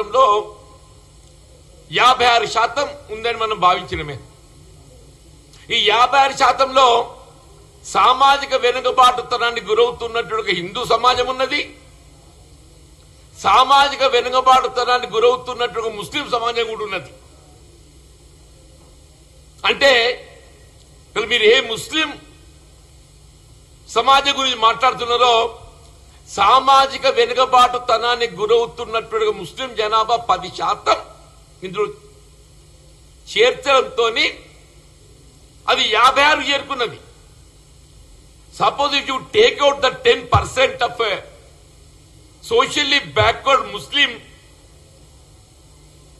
రాష్ట్రంలో యాభై ఆరు శాతం ఉందని మనం భావించడమే ఈ యాభై ఆరు శాతంలో సామాజిక వెనుకబాటుతనానికి గురవుతున్నట్టు ఒక హిందూ సమాజం ఉన్నది. సామాజిక వెనుకబాటుతనానికి గురవుతున్నట్టు ఒక ముస్లిం సమాజం కూడా ఉన్నది. అంటే మీరు ఏ ముస్లిం సమాజం గురించి మాట్లాడుతున్నారో సామాజిక వెనుకబాటుతనానికి గురవుతున్నటువంటి ముస్లిం జనాభా పది శాతం ఇందులో చేర్చడంతో అది యాభై ఆరు చేరుకున్నది. Suppose if you take out the ten percent of socially backward Muslim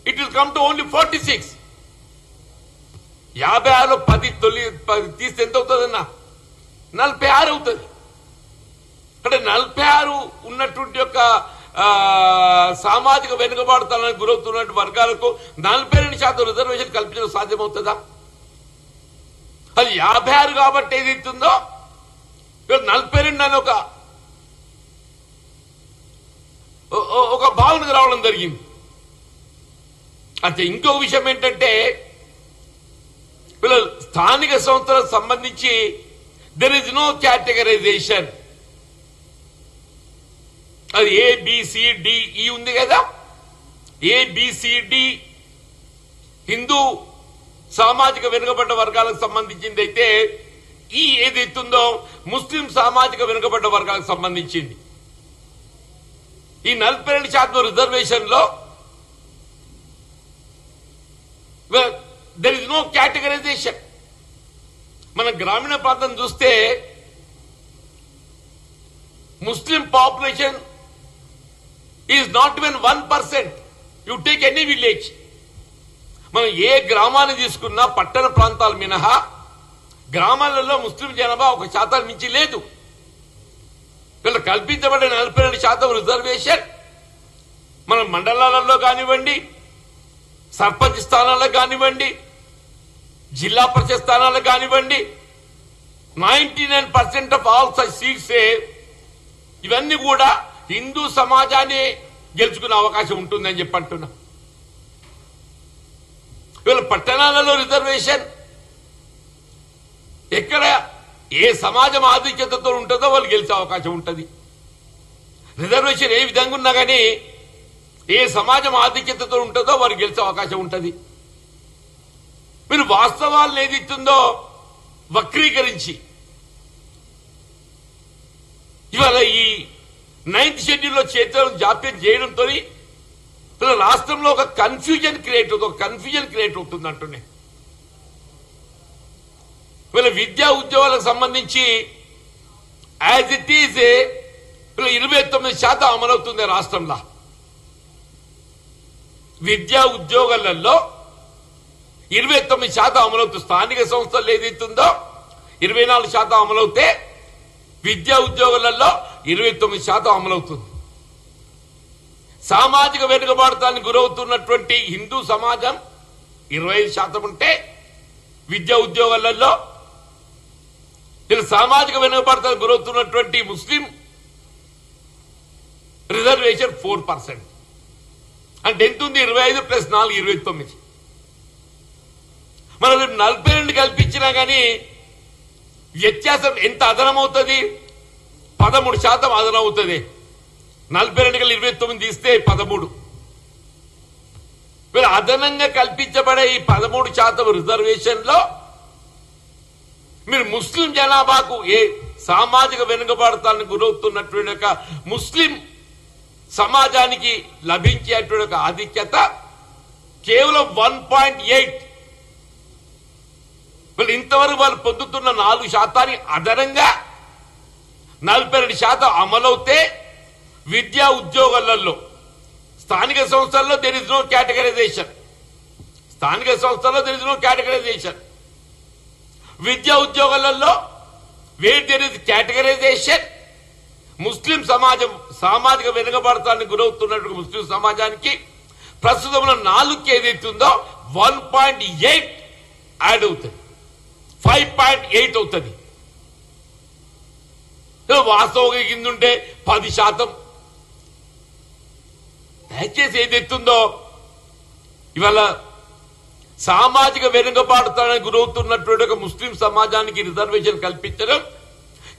it will come to only forty six. యాభై ఆరులో పది తొలి పది తీస్తే ఎంత అవుతుంది అన్న నలభై ఆరు అవుతుంది. అంటే నలభై ఆరు ఉన్నటువంటి యొక్క సామాజిక వెనుకబాటుతనానికి గురవుతున్నటువంటి వర్గాలకు నలభై రెండు శాతం రిజర్వేషన్ కల్పించడం సాధ్యమవుతుందా? అది యాభై ఆరు కాబట్టి ఏది ఇస్తుందో ఇక్కడ నలభై రెండు అని ఒక ఒక భావనకు రావడం జరిగింది. అంటే ఇంకొక విషయం ఏంటంటే వీళ్ళ స్థానిక సంస్థలకు సంబంధించి దెర్ ఇస్ నో కేటగరైజేషన్ అది A B C D E ఈ e ఉంది కదా. ఏబిసిడి హిందూ సామాజిక వెనుకబడ్డ వర్గాలకు సంబంధించింది అయితే e ఈ ఏదైతుందో ముస్లిం సామాజిక వెనుకబడ్డ వర్గాలకు సంబంధించింది. ఈ నలభై రెండు శాతం రిజర్వేషన్లో దెర్ ఇస్ నో కేటగరైజేషన్ మన గ్రామీణ ప్రాంతం చూస్తే Muslim population is not even one percent you take any village మనం ఏ గ్రామాన్ని తీసుకున్నా పట్టణ ప్రాంతాలు మినహా గ్రామాలలో ముస్లిం జనాభా ఒక శాతం మించి లేదు. వీళ్ళు కల్పించబడిన నలభై రెండు శాతం రిజర్వేషన్. మన మండలాలలో కానివ్వండి సర్పంచ్ స్థానాల్లో కానివ్వండి జిల్లా పరిషత్ స్థానాల్లో కానివ్వండి ninety nine percent of all such seats ఇవన్నీ కూడా హిందూ సమాజాన్ని గెలుచుకునే అవకాశం ఉంటుందని చెప్పి అంటున్నా. వీళ్ళ పట్టణాలలో రిజర్వేషన్. ఎక్కడ ఏ సమాజం ఆధిక్యతతో ఉంటుందో వాళ్ళు గెలిచే అవకాశం ఉంటుంది. రిజర్వేషన్ ఏ విధంగా ఉన్నా కానీ ఏ సమాజం ఆధిక్యతతో ఉంటుందో వారు గెలిచే అవకాశం ఉంటుంది. మీరు వాస్తవాలను ఏది ఇస్తుందో వక్రీకరించి. ఇవాళ ఈ నైన్త్ షెడ్యూల్లో చేతులను జాప్యం చేయడంతో రాష్ట్రంలో ఒక కన్ఫ్యూజన్ క్రియేట్ అవుతుంది ఒక కన్ఫ్యూజన్ క్రియేట్ అవుతుంది అంటున్నాయి వీళ్ళ విద్యా ఉద్యోగాలకు సంబంధించి యాజ్ ఇట్ ఈజ్ వీళ్ళ ఇరవై తొమ్మిది శాతం అమలవుతుంది రాష్ట్రంలో. విద్యా ఉద్యోగాలలో ఇరవై తొమ్మిది శాతం అమలవుతుంది. స్థానిక సంస్థలు ఏదైతుందో ఇరవై నాలుగు శాతం అమలవుతే విద్యా ఉద్యోగాలలో ఇరవై తొమ్మిది శాతం అమలవుతుంది. సామాజిక వెనుకబాటుతానికి గురవుతున్నటువంటి హిందూ సమాజం ఇరవై ఐదు శాతం ఉంటే విద్యా ఉద్యోగాలలో ఇలా సామాజిక వెనుకబాటుతానికి గురవుతున్నటువంటి ముస్లిం రిజర్వేషన్ ఫోర్ పర్సెంట్. అంటే ఎంత ఉంది? ఇరవై ఐదు ప్లస్ నాలుగు ఇరవై తొమ్మిది. మనం నలభై రెండు కల్పించినా కానీ వ్యత్యాసం ఎంత అదనమవుతుంది? పదమూడు శాతం అదనవుతుంది నలభై రెండు గల ఇరవై తొమ్మిది తీస్తే పదమూడు. మీరు అదనంగా కల్పించబడే ఈ పదమూడు శాతం రిజర్వేషన్లో మీరు ముస్లిం జనాభాకు ఏ సామాజిక వెనుకబడతానికి గురవుతున్నటువంటి ఒక ముస్లిం సమాజానికి లభించేటువంటి ఒక ఆధిక్యత కేవలం వన్ పాయింట్ ఎయిట్. వీళ్ళు ఇంతవరకు వాళ్ళు పొందుతున్న నాలుగు శాతాన్ని అదనంగా నలభై రెండు శాతం అమలవుతే విద్యా ఉద్యోగాలలో స్థానిక సంస్థల్లో దెర్ ఇస్ నో కేటగరైజేషన్ స్థానిక సంస్థల్లో దెర్ ఇస్ నో కేటగరైజేషన్ విద్యా ఉద్యోగాలలో where there is categorization Muslim సమాజం సామాజిక వెనుకబడతానికి గురవుతున్నటువంటి ముస్లిం సమాజానికి ప్రస్తుతంలో నాలుగు ఏదైతుందో వన్ పాయింట్ ఎయిట్ యాడ్ అవుతుంది. ఫైవ్ పాయింట్ ఎయిట్ అవుతుంది. వాస్తవంగా కింద ఉంటే పది శాతం దయచేసి ఏది ఎత్తుందో ఇవాళ సామాజిక వెనుకబాటుతనానికి గురవుతున్నటువంటి ఒక ముస్లిం సమాజానికి రిజర్వేషన్ కల్పించడం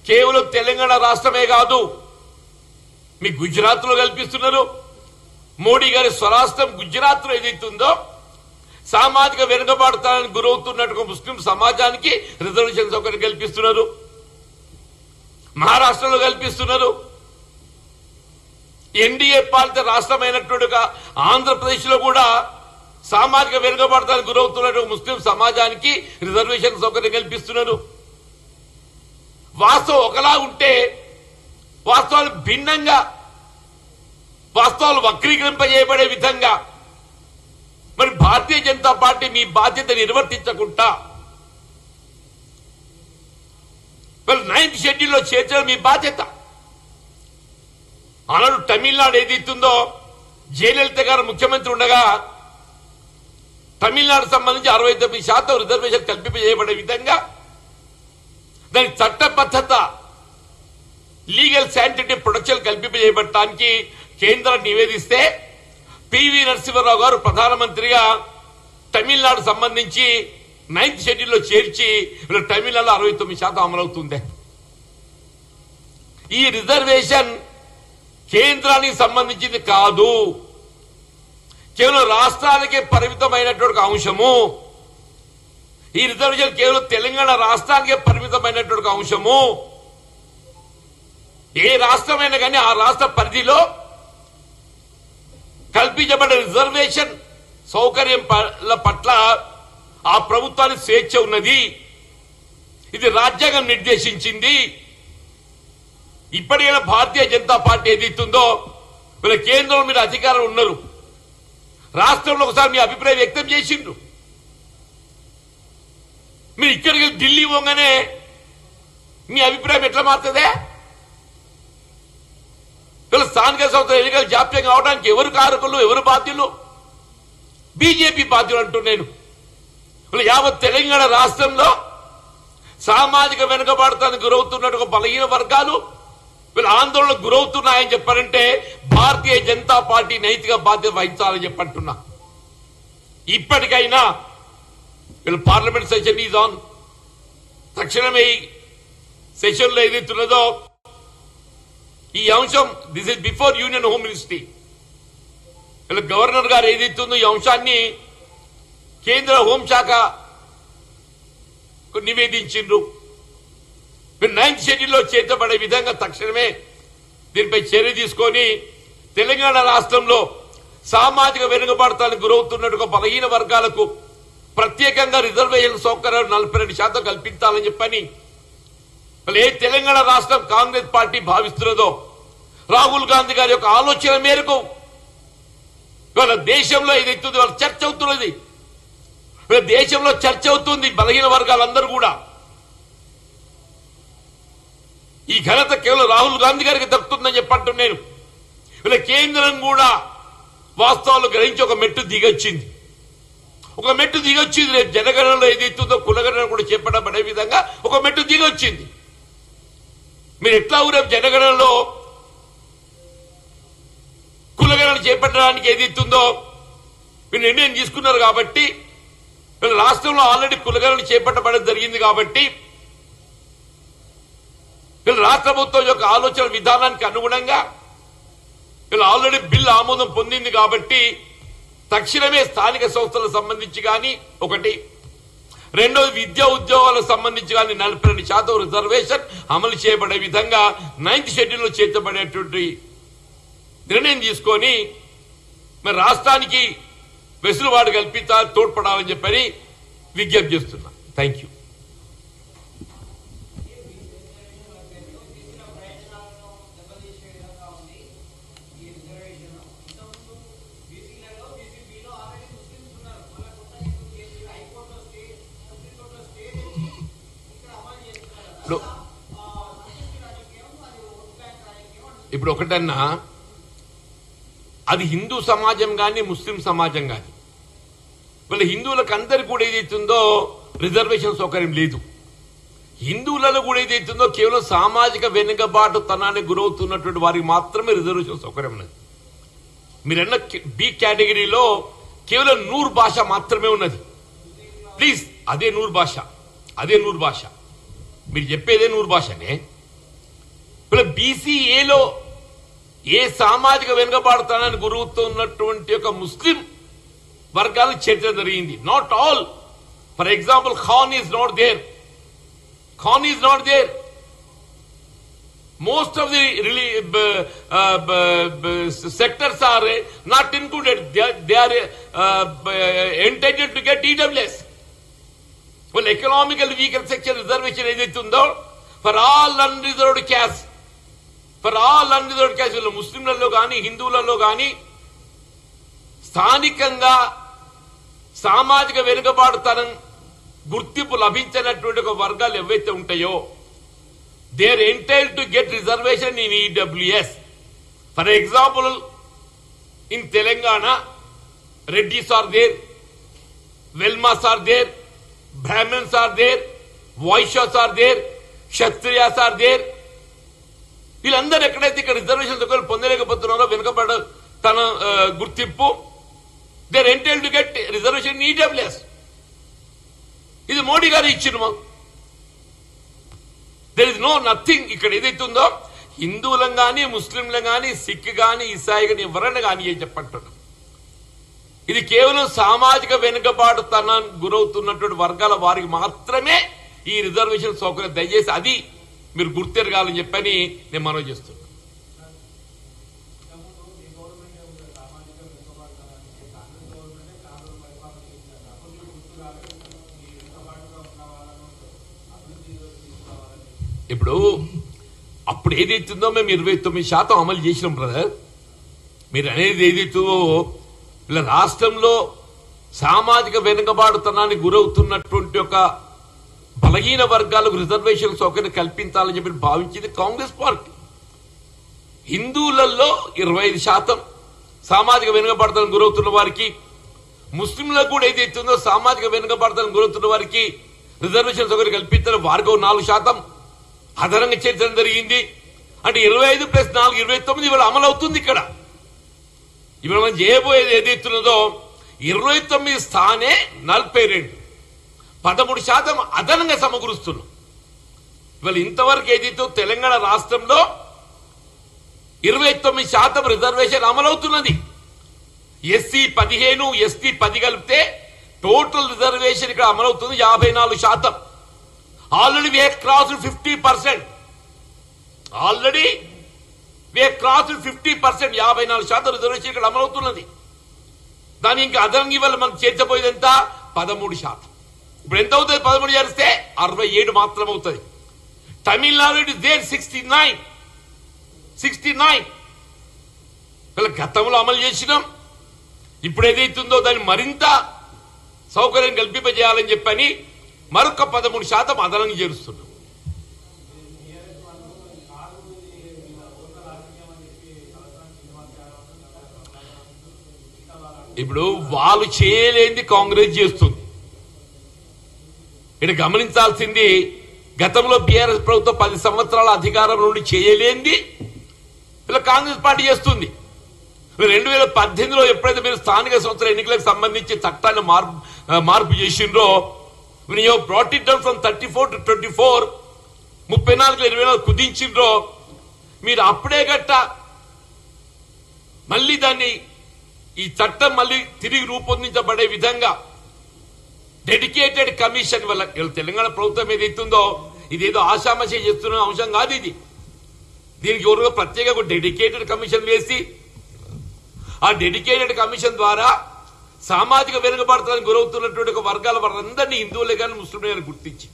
కేవలం తెలంగాణ రాష్ట్రమే కాదు మీ గుజరాత్లో కల్పిస్తున్నారు మోడీ గారి స్వరాష్ట్రం గుజరాత్లో ఏదైతుందో సామాజిక వెనుకబాటుతనానికి గురవుతున్నట్టు ముస్లిం సమాజానికి రిజర్వేషన్ సౌకర్యం కల్పిస్తున్నారు మహారాష్ట్రలో కల్పిస్తున్నారు. ఎన్డీఏ పాలిత రాష్ట్రమైనట్టుగా ఆంధ్రప్రదేశ్లో కూడా సామాజిక వెనుకబడతానికి గురవుతున్నట్టు ముస్లిం సమాజానికి రిజర్వేషన్ సౌకర్యం కల్పిస్తున్నారు. వాస్తవం ఒకలా ఉంటే వాస్తవాలు భిన్నంగా వాస్తవాలు వక్రీకరింపజేయబడే విధంగా మరి భారతీయ జనతా పార్టీ మీ బాధ్యత నిర్వర్తించకుండా మరి నైన్త్ షెడ్యూల్లో చేర్చడం మీ బాధ్యత. ఆనాడు తమిళనాడు ఏదైతుందో జయలలిత గారు ముఖ్యమంత్రి ఉండగా తమిళనాడు సంబంధించి అరవై తొమ్మిది శాతం రిజర్వేషన్ కల్పింపజేయబడే విధంగా దాని చట్టబద్ధత లీగల్ శాంటిటీ ప్రొటెక్షన్ కల్పింపజేయబడటానికి కేంద్రం నివేదిస్తే పివి నరసింహారావు గారు ప్రధానమంత్రిగా తమిళనాడు సంబంధించి నైన్త్ షెడ్యూల్లో చేర్చి వీళ్ళ అరవై తొమ్మిది శాతం అమలవుతుంది. ఈ రిజర్వేషన్ కేంద్రానికి సంబంధించింది కాదు. కేవలం రాష్ట్రానికి పరిమితమైనటువంటి అంశము. ఈ రిజర్వేషన్ కేవలం తెలంగాణ రాష్ట్రానికే పరిమితమైనటువంటి అంశము. ఏ రాష్ట్రమైనా కానీ ఆ రాష్ట్ర పరిధిలో కల్పించబడిన రిజర్వేషన్ సౌకర్యం పట్ల ఆ ప్రభుత్వానికి స్వేచ్ఛ ఉన్నది. ఇది రాజ్యాంగం నిర్దేశించింది. ఇప్పటికైనా భారతీయ జనతా పార్టీ ఏదైతుందో వీళ్ళ కేంద్రంలో మీరు అధికారం ఉన్నారు. రాష్ట్రంలో ఒకసారి మీ అభిప్రాయం వ్యక్తం చేసిండ్రు. మీరు ఇక్కడికి ఢిల్లీ పోగానే మీ అభిప్రాయం ఎట్లా మారుతుందే? వీళ్ళ స్థానిక సంస్థల ఎన్నికలు జాప్యం కావడానికి ఎవరు కారకులు ఎవరు బాధ్యులు? బీజేపీ బాధ్యులు అంటూ నేను. యావత్ తెలంగాణ రాష్ట్రంలో సామాజిక వెనుకబాటుతానికి గురవుతున్నట్టు బలహీన వర్గాలు వీళ్ళు ఆందోళనకు గురవుతున్నాయని చెప్పారంటే భారతీయ జనతా పార్టీ నైతిక బాధ్యత వహించాలని చెప్పంటున్నా. ఇప్పటికైనా వీళ్ళు పార్లమెంట్ సెషన్ ఈజ్ ఆన్ తక్షణమే ఈ సెషన్లో ఏదైతున్నదో ఈ అంశం this is before union home ministry వీళ్ళ గవర్నర్ గారు ఏదైతుందో ఈ అంశాన్ని కేంద్ర హోంశాఖ నివేదించిండ్రు. మీరు నైన్త్ షెడ్యూల్లో చేతపడే విధంగా తక్షణమే దీనిపై చర్య తీసుకొని తెలంగాణ రాష్ట్రంలో సామాజిక వెనుకబడతానికి గురవుతున్నట్టుగా బలహీన వర్గాలకు ప్రత్యేకంగా రిజర్వేషన్ సౌకర్యాలు నలభై రెండు శాతం కల్పించాలని చెప్పని ఏ తెలంగాణ రాష్ట్రం కాంగ్రెస్ పార్టీ భావిస్తున్నదో రాహుల్ గాంధీ గారి యొక్క ఆలోచన మేరకు వాళ్ళ దేశంలో ఏదైతుంది వాళ్ళ చర్చ అవుతున్నది దేశంలో చర్చ అవుతుంది బలహీన వర్గాలందరూ కూడా. ఈ ఘనత కేవలం రాహుల్ గాంధీ గారికి దక్కుతుందని చెప్పట్టు నేను ఇలా కేంద్రం కూడా వాస్తవాలు గ్రహించి ఒక మెట్టు దిగొచ్చింది. ఒక మెట్టు దిగొచ్చింది రేపు జనగణనలో ఏదైతుందో కులగణన కూడా చేపట్టబడే విధంగా ఒక మెట్టు దిగొచ్చింది. మీరు ఎట్లా రేపు జనగణనలో కులగణన చేపట్టడానికి ఏదైతుందో మీరు నిర్ణయం తీసుకున్నారు కాబట్టి రాష్ట్రంలో ఆల్రెడీ కులగణన చేపట్టబడడం జరిగింది కాబట్టి వీళ్ళు రాష్ట్ర ప్రభుత్వం యొక్క ఆలోచన విధానానికి అనుగుణంగా వీళ్ళు ఆల్రెడీ బిల్ ఆమోదం పొందింది కాబట్టి తక్షణమే స్థానిక సంస్థలకు సంబంధించి కానీ ఒకటి. రెండోది విద్యా ఉద్యోగాలకు సంబంధించి కానీ నలభై రెండు శాతం రిజర్వేషన్ అమలు చేయబడే విధంగా నైన్త్ షెడ్యూల్లో చేర్చబడేటువంటి నిర్ణయం తీసుకొని మరి రాష్ట్రానికి వెసులుబాటు కల్పిస్తా తోడ్పడాలని చెప్పని విజ్ఞప్తి చేస్తున్నా. థ్యాంక్ యూ ఇప్పుడు ఒకటన్నా అది హిందూ సమాజం కానీ ముస్లిం సమాజం కానీ వీళ్ళ హిందువులకు అందరికి కూడా ఏదైతుందో రిజర్వేషన్ సౌకర్యం లేదు. హిందువులలో కూడా ఏదైతుందో కేవలం సామాజిక వెనుకబాటు తనానికి గురవుతున్నటువంటి వారికి మాత్రమే రిజర్వేషన్ సౌకర్యం ఉన్నది. మీరన్న బి కేటగిరీలో కేవలం నూరు భాష మాత్రమే ఉన్నది. ప్లీజ్ అదే నూరు భాష అదే నూరు భాష. మీరు చెప్పేదే నూరు భాషనే. ఇప్పుడు బీసీఏలో ఏ సామాజిక వెనుకబాడుతానని గురువుతున్నటువంటి ఒక ముస్లిం వర్గాలు చర్చ జరిగింది. Not all for example Khan is not there Khan is not there most of the sectors are not included they are entitled to get EWS వాళ్ళు ఎకనామికల్ వీకర్ సెక్షన్ రిజర్వేషన్ ఏదైతే ఉందో for all unreserved caste for all అన్ని దోడ్ క్యాచులు ముస్లింలలో కాని హిందువులలో కాని స్థానికంగా సామాజిక వెనుకబాటుతనం గుర్తింపు లభించినటువంటి ఒక వర్గాలు ఎవైతే ఉంటాయో there entail to get reservation in EWS for example in Telangana Reddys are there Velmas are there Brahmins are there Vaishyas are there Kshatriyas are there వీళ్ళందరూ ఎక్కడైతే ఇక్కడ రిజర్వేషన్ దగ్గర పొందలేకపోతున్నారో వెనుకబడ తన గుర్తింపు. They entail to get reservation EWS ఇది మోడీ గారు ఇచ్చిన మాకు దెర్ ఇస్ నో నథింగ్ ఇక్కడ ఏదైతే ఉందో హిందువులం కానీ ముస్లింలం కానీ సిక్ కానీ ఇసాయి కానీ ఎవరైనా కానీ ఏం చెప్పంటున్నాం ఇది కేవలం సామాజిక వెనుకబాటుతనానికి గురవుతున్నటువంటి వర్గాల వారికి మాత్రమే ఈ రిజర్వేషన్ సౌకర్యం. దయచేసి అది మీరు గుర్తెరగాలని చెప్పని నేను మనవి చేస్తున్నాను ఇప్పుడు అప్పుడు ఏదైతుందో మేము ఇరవై తొమ్మిది శాతం అమలు చేసినాం బ్రదర్ మీరు అనేది ఏదైతుందో ఇలా రాష్ట్రంలో సామాజిక వెనుకబాటుతనానికి గురవుతున్నటువంటి ఒక బలహీన వర్గాలకు రిజర్వేషన్ సౌకర్యం కల్పించాలని చెప్పి భావించింది కాంగ్రెస్ పార్టీ. హిందువులలో ఇరవై ఐదు శాతం సామాజిక వెనుకబాటుతనం గురవుతున్న వారికి ముస్లింలకు కూడా ఏదైతే ఉందో సామాజిక వెనుకబాటుతనం గురవుతున్న వారికి రిజర్వేషన్ సౌకర్యం కల్పించడం వారికి నాలుగు శాతం. అదనంగా చేర్చడం జరిగింది. అంటే ఇరవై ఐదు ప్లస్ నాలుగు ఇరవై తొమ్మిది ఇవాళ అమలు అవుతుంది ఇక్కడ. ఇవాళ మనం చేయబోయేది ఏదైతున్నదో ఇరవై తొమ్మిది స్థానే నలభై రెండు. పదమూడు శాతం అదనంగా సమకూరుస్తున్నాం ఇవాళ ఇంతవరకు ఏదైతే తెలంగాణ రాష్ట్రంలో ఇరవై తొమ్మిది శాతం రిజర్వేషన్ అమలవుతున్నది ఎస్సీ పదిహేను ఎస్టీ పది కలిపితే టోటల్ రిజర్వేషన్ ఇక్కడ అమలవుతుంది యాభై నాలుగు శాతం. Already we cross fifty percent already we cross fifty percent యాభై నాలుగు శాతం రిజర్వేషన్ ఇక్కడ అమలవుతున్నది. దాని ఇంకా అదనంగా ఇవాళ మనం చేర్చబోయేది ఎంత? పదమూడు శాతం. ఇప్పుడు ఎంత అవుతుంది పదమూడు చేరిస్తే అరవై ఏడు మాత్రం అవుతుంది Tamil Nadu it is there sixty nine sixty nine వీళ్ళ గతంలో అమలు చేసినాం. ఇప్పుడు ఏదైతుందో దాన్ని మరింత సౌకర్యం కల్పింపజేయాలని చెప్పని మరొక పదమూడు శాతం అదనంగా చేరుస్తున్నాం. ఇప్పుడు వాళ్ళు చేయలేంది కాంగ్రెస్ చేస్తుంది. ఇక్కడ గమనించాల్సింది గతంలో బీఆర్ఎస్ ప్రభుత్వం పది సంవత్సరాల అధికారం నుండి చేయలేంది ఇలా కాంగ్రెస్ పార్టీ చేస్తుంది. రెండు వేల పద్దెనిమిదిలో ఎప్పుడైతే మీరు స్థానిక సంస్థల ఎన్నికలకు సంబంధించి చట్టాన్ని మార్పు మార్పు చేసిండ్రో you brought it down from thirty four to twenty four ముప్పై నాలుగు ఇరవై నాలుగు కుదించిండ్రో మీరు అప్పుడే గట్ట మళ్ళీ దాన్ని ఈ చట్టం మళ్ళీ తిరిగి రూపొందించబడే విధంగా డెడికేటెడ్ కమిషన్ వల్ల తెలంగాణ ప్రభుత్వం ఏదైతుందో ఇదేదో ఆశామశ చేస్తున్న అంశం కాదు ఇది. దీనికి ఎవరు ప్రత్యేక ఒక డెడికేటెడ్ కమిషన్ వేసి ఆ డెడికేటెడ్ కమిషన్ ద్వారా సామాజిక వెనుకబడతానికి గురవుతున్నటువంటి ఒక వర్గాల వారందరినీ హిందువులే కానీ ముస్లింలే కానీ గుర్తించి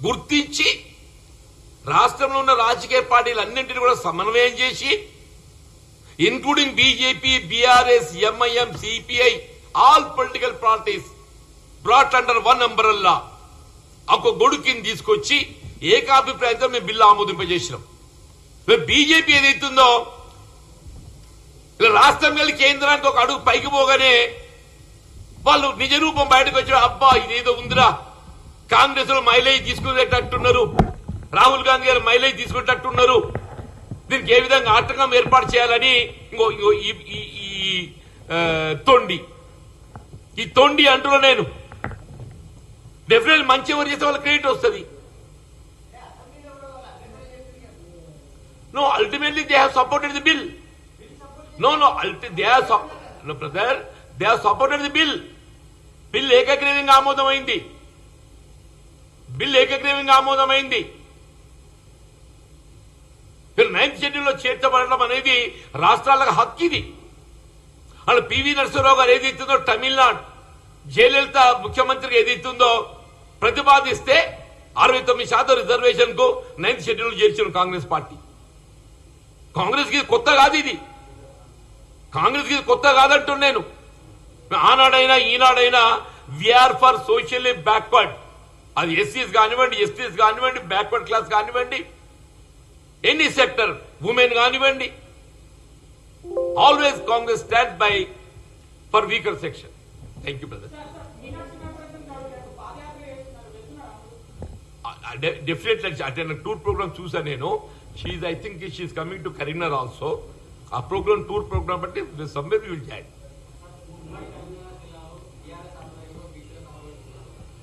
గుర్తించి రాష్ట్రంలో ఉన్న రాజకీయ పార్టీలు అన్నింటినీ కూడా సమన్వయం చేసి including BJP BRS MIM CPI all political parties brought under one umbrella ఒక గొడుకుని తీసుకొచ్చి ఏకాభిప్రాయంతో మేము బిల్లు ఆమోదింపజేసినాం. బీజేపీ ఏదైతుందో ఇలా రాష్ట్రం వెళ్ళి కేంద్రానికి ఒక అడుగు పైకి పోగానే వాళ్ళు నిజరూపం బయటకు వచ్చారు అబ్బా ఇదేదో ఉందిరా. కాంగ్రెస్లో మైలేజ్ తీసుకునేటట్టున్నారు. రాహుల్ గాంధీ గారు మైలేజ్ తీసుకునేటట్టున్నారు. దీనికి ఏ విధంగా ఆటంకం ఏర్పాటు చేయాలని ఇంకో ఈ తొండి. ఈ తొండి అంటున్నా నేను. డెఫినెట్ మంచి ఎవరు చేస్తే వాళ్ళ క్రెడిట్ వస్తుంది. No ultimately they have supported the bill no no అల్టి they have no brother they have supported the bill bill ఏకగ్రీవంగా ఆమోదమైంది. బిల్ ఏకగ్రీవంగా ఆమోదమైంది. మీరు నైన్త్ షెడ్యూల్లో చేర్చబడడం అనేది రాష్ట్రాలకు హక్కు ఇది. అలా పివి నరసింహరావు గారు ఇస్తుందో తమిళనాడు జయలలిత ముఖ్యమంత్రికి ఏది ఇస్తుందో ప్రతిపాదిస్తే అరవై తొమ్మిది శాతం రిజర్వేషన్కు నైన్త్ షెడ్యూల్ చేర్చిన కాంగ్రెస్ పార్టీ. కాంగ్రెస్కి ఇది కొత్త కాదు ఇది. కాంగ్రెస్కి ఇది కొత్త కాదంటు నేను. ఆనాడైనా ఈనాడైనా we are for socially backward. అది ఎస్సీస్ కానివ్వండి ఎస్టీస్ కానివ్వండి బ్యాక్వర్డ్ క్లాస్ కానివ్వండి ఎనీ సెక్టర్ ఉమెన్ కానివ్వండి. Always Congress stand by for weaker section. Thank you brother Uh, definite అంటే టూర్ ప్రోగ్రామ్ చూసాను నేను. She's I think she's coming to Karimnagar also ఆ ప్రోగ్రామ్ టూర్ ప్రోగ్రామ్ బట్టి somewhere will join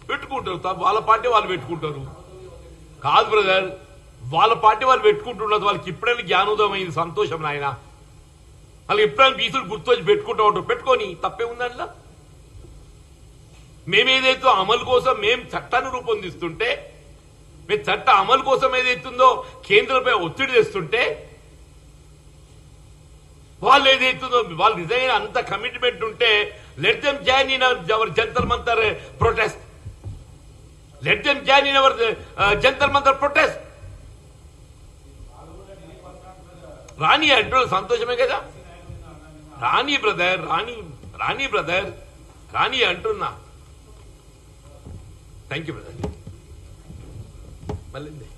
పెట్టుకుంటారు. వాళ్ళ party వాళ్ళు పెట్టుకుంటారు. కాదు బ్రదర్ వాళ్ళ పార్టీ వాళ్ళు పెట్టుకుంటున్నది వాళ్ళకి ఇప్పుడైనా జ్ఞానోదయం అయింది సంతోషం నాయన. వాళ్ళకి ఎప్పుడైనా పీసులు గుర్తొచ్చి పెట్టుకుంటూ ఉంటారు పెట్టుకొని తప్పే ఉందండి మేమేదైతే అమలు కోసం మేము చట్టాన్ని రూపొందిస్తుంటే మీ చట్ట అమలు కోసం ఏదైతుందో కేంద్రంపై ఒత్తిడి తెస్తుంటే వాళ్ళు ఏదైతుందో వాళ్ళు నిజంగా అంత కమిట్మెంట్ ఉంటే let them join in our Jantar Mantar protest let them join in our Jantar Mantar protest రాణి అంటే సంతోషమే కదా? రాణి బ్రదర్ రాణి రాణి బ్రదర్ రాణి అంటున్నా. థ్యాంక్ యూ బ్రదర్ మళ్ళీ దా.